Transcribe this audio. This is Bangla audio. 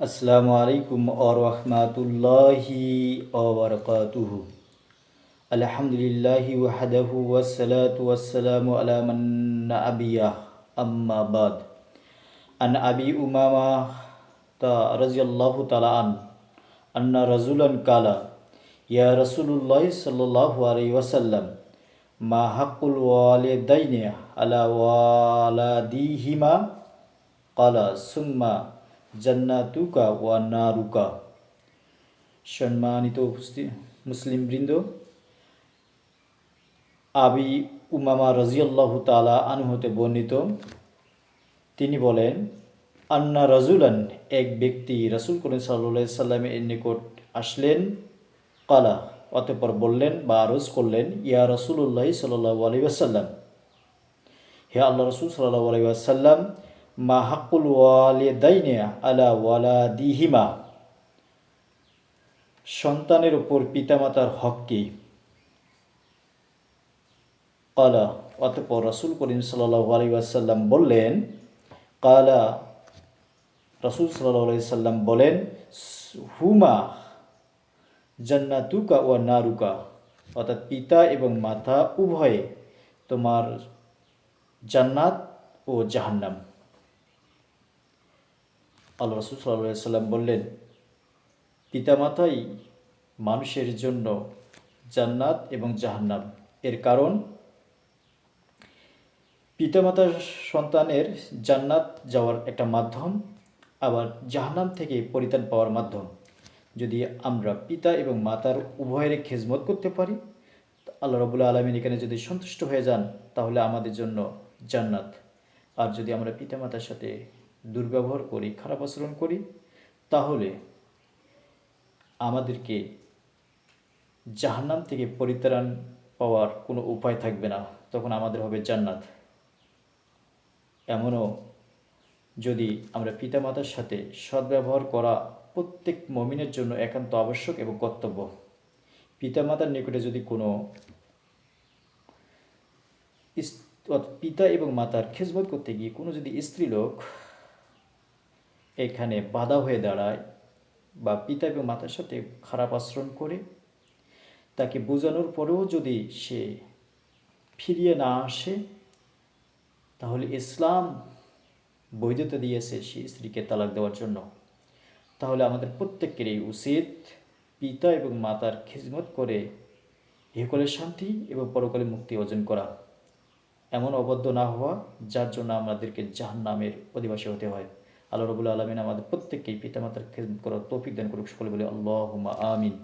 আসসালামু আলাইকুম আরহামাতুল্লাহি ওবরকাতুহু আলহামদুলিল্লাহি ওয়াহদাহু ওয়াসসালাতু ওয়াসসালামু আলা মান নাবিয়াহ আম্মা বাদ আন আবি উমামা তা রাজিয়াল্লাহু তাআলা আন আন্না রাজুলান কালা ইয়া রাসূলুল্লাহ সাল্লাল্লাহু আলাইহি ওয়াসাল্লাম মা হাক্কুল ওয়ালিদাইনি আলা ওয়ালাদিহিমা কালা সুম্মা জান্নাতুকা ওয়া নারুকা। সম্মানিত মুসলিম বৃন্দ, আবি উমামা রাজিয়াল্লাহ তালা আনুহতে বর্ণিত, তিনি বলেন, আন্না রাজুলান, এক ব্যক্তি রাসুল করিম সাল্লা সাল্লামের নিকট আসলেন, কালা, অতঃপর বললেন বা আরজ করলেন, ইয়া রসুল্লাহ সাল্লাহ আলী হে আল্লাহ রসুল সাল্লাহ আলী মা হাকুল ওয়ালিদাইনে আলা ওয়ালাদিহিমা। সন্তানের উপর পিতামাতার হক কি? কালা, অতপর রসুল করিম সাল্লাহ আলী বললেন, কালা, রসুল সাল্লাহ সাল্লাম বলেন, হুমা, জান্নাতুকা ও নারুকা। অর্থাৎ পিতা এবং মাতা উভয়ে তোমার জান্নাত ও জাহান্নাম। আল্লাহ রসুল সাল্লাম বললেন, পিতামাতাই মানুষের জন্য জান্নাত এবং জাহান্নাম। এর কারণ পিতামাতার সন্তানের জান্নাত যাওয়ার একটা মাধ্যম, আবার জাহান্নাম থেকে পরিত্রাণ পাওয়ার মাধ্যম। যদি আমরা পিতা এবং মাতার উভয়ের খেজমত করতে পারি আল্লাহ রবুল্লা আলমিন এখানে যদি সন্তুষ্ট হয়ে যান, তাহলে আমাদের জন্য জান্নাত। আর যদি আমরা পিতামাতার সাথে দুর্ব্যবহার করি, খারাপ আচরণ করি, তাহলে আমাদেরকে জাহান্নাম থেকে পরিত্রাণ পাওয়ার কোনো উপায় থাকবে না। তখন আমাদের হবে জান্নাত। এমনও যদি আমরা পিতামাতার সাথে সদ্ব্যবহার করা প্রত্যেক মমিনের জন্য একান্ত আবশ্যক এবং কর্তব্য। পিতামাতার নিকটে যদি কোনো পিতা এবং মাতার খেজমত করতে গিয়ে কোনো যদি স্ত্রীলোক এখানে বাধা হয়ে দাঁড়ায় বা পিতা এবং মাতার সাথে খারাপ আচরণ করে। তাকে বোঝানোর পরেও যদি সে ফিরিয়ে না আসে, তাহলে ইসলাম বৈধতা দিয়েছে সেই স্ত্রীকে তালাক দেওয়ার জন্য। তাহলে আমাদের প্রত্যেকেরই উচিত পিতা এবং মাতার খিজমত করে ইহকলের শান্তি এবং পরকালে মুক্তি অর্জন করা। এমন অবদ্ধ না হওয়া, যার জন্য আমাদেরকে জাহান নামের অধিবাসী হতে হয়। আল্লাহ রবুল্লা আলমিন আমাদের প্রত্যেককেই পিতামাতার খেদমত করার তৌফিক দান করুক। সকলে বলে আল্লাহ আমিন।